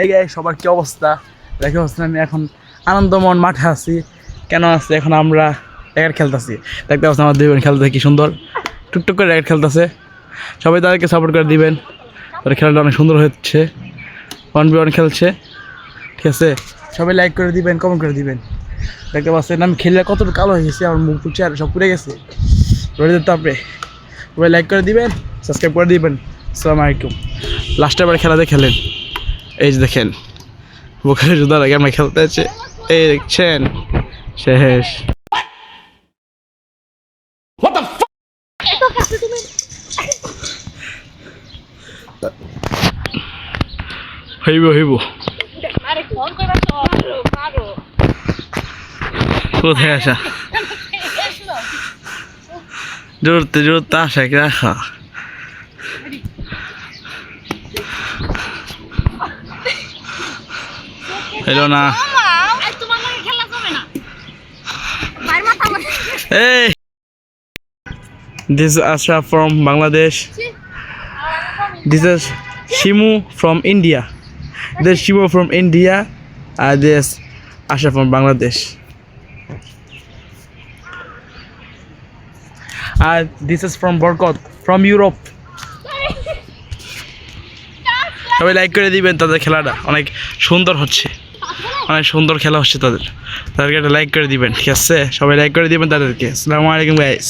এই গায়ে সবার কি অবস্থা? দেখে, হচ্ছে আমি এখন আনন্দমন মাঠে আছি। কেন আছে? এখন আমরা র্যাকেট খেলতেছি। দেখতে পাচ্ছি আমার দুই খেলতে কি সুন্দর। টুকটুক করে র্যাকেট খেলতেছে। সবাই তাদেরকে সাপোর্ট করে দিবেন। তাদের খেলাটা অনেক সুন্দর হচ্ছে। ওয়ান বি ওয়ান খেলছে। ঠিক আছে? সবাই লাইক করে দিবেন কমেন্ট করে দিবেন। দেখতে পাচ্ছেন আমি খেললে কতটা কালো হয়ে গেছে, আমার মুখ চেয়ার সব পুড়ে গেছে। রোদের তাপরে সবাই লাইক করে দিবেন সাবস্ক্রাইব করে দিবেন। আসসালামু আলাইকুম। লাস্টের বার খেলাতে খেলেন। এই দেখেন বুখারে জুতা লাগে আমরা খেলতে আছে। এই দেখছেন শেষ। হইব হইব। কোথায় আসা? জোরতে জোরতে আসা রাখা হইল না আর তোমার লাগে খেলা যাবে না বাইর মাথা hello this Asha from Bangladesh this is Shimu from India this Shimu from India R this Asha from Bangladesh R this is from Barkat from Europe সবাই লাইক করে দিবেন তাদের খেলাটা। অনেক সুন্দর হচ্ছে। অনেক সুন্দর খেলা হচ্ছে তাদের। তাদেরকে একটা লাইক করে দিবেন, ঠিক আছে? সবাই লাইক করে দিবেন তাদেরকে। আসসালামু আলাইকুম গাইস